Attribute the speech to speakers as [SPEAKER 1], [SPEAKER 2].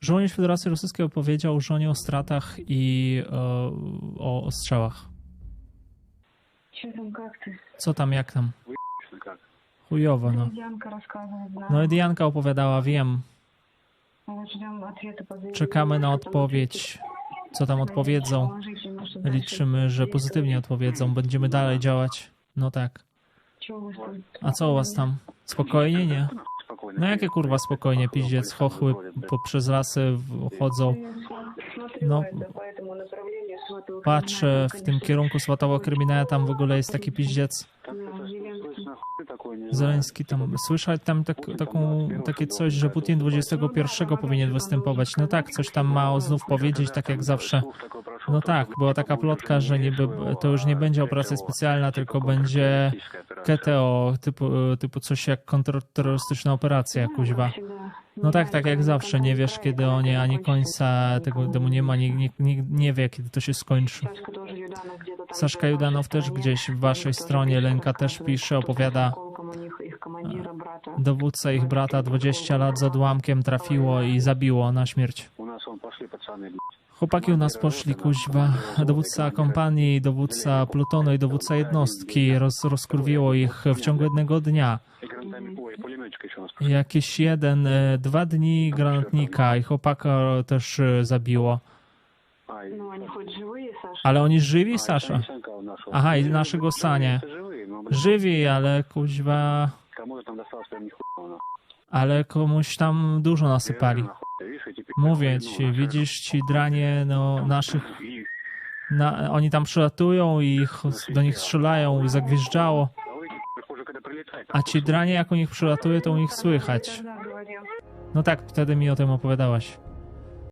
[SPEAKER 1] Żołnierz Federacji Rosyjskiej opowiedział żonie o stratach i e, o,
[SPEAKER 2] o strzałach.
[SPEAKER 1] Co tam, jak tam? Chujowo, no. No i Dianka opowiadała, wiem. Czekamy na odpowiedź. Co tam odpowiedzą? Liczymy, że pozytywnie odpowiedzą. Będziemy dalej działać. No tak. A co u was tam? Spokojnie, nie? No jakie kurwa spokojnie, piździec, chochły poprzez lasy chodzą.
[SPEAKER 2] No,
[SPEAKER 1] patrzę w tym kierunku Swatawa Krymina, tam w ogóle jest taki piździec. Zeleński tam, słyszać tam tak, taką, takie coś, że Putin 21 powinien występować. No tak, coś tam ma znów powiedzieć, tak jak zawsze. No tak, była taka plotka, że niby to już nie będzie operacja specjalna, tylko będzie KTO, typu, typu coś jak kontrterrorystyczna operacja, kuźwa. No tak, tak jak zawsze, nie wiesz kiedy o nie, ani końca tego domu nie ma, nie, nie, nie, nie wie kiedy to się skończy. Saszka Judanow też gdzieś w waszej stronie, Lenka też pisze, opowiada dowódca ich brata 20 lat z odłamkiem trafiło i zabiło na śmierć. Chłopaki u nas poszli, kuźwa. Dowódca kompanii, dowódca plutonu i dowódca jednostki roz, rozkurwiło ich w ciągu jednego dnia.
[SPEAKER 3] Doniczkę Śląską.
[SPEAKER 1] Jakieś jeden, dwa dni granatnika i chłopaka też zabiło.
[SPEAKER 2] No, oni choć żywi, Sasza.
[SPEAKER 1] Ale oni żywi, Sasza? Aha, i naszego Sanie. Żywi, ale kuźwa... Ale komuś tam dużo nasypali. Mówię ci, widzisz ci dranie no, naszych... Na, oni tam przylatują i do nich strzelają i. A ci dranie jak u nich przylatuje, to u nich słychać. No tak, wtedy mi o tym opowiadałaś.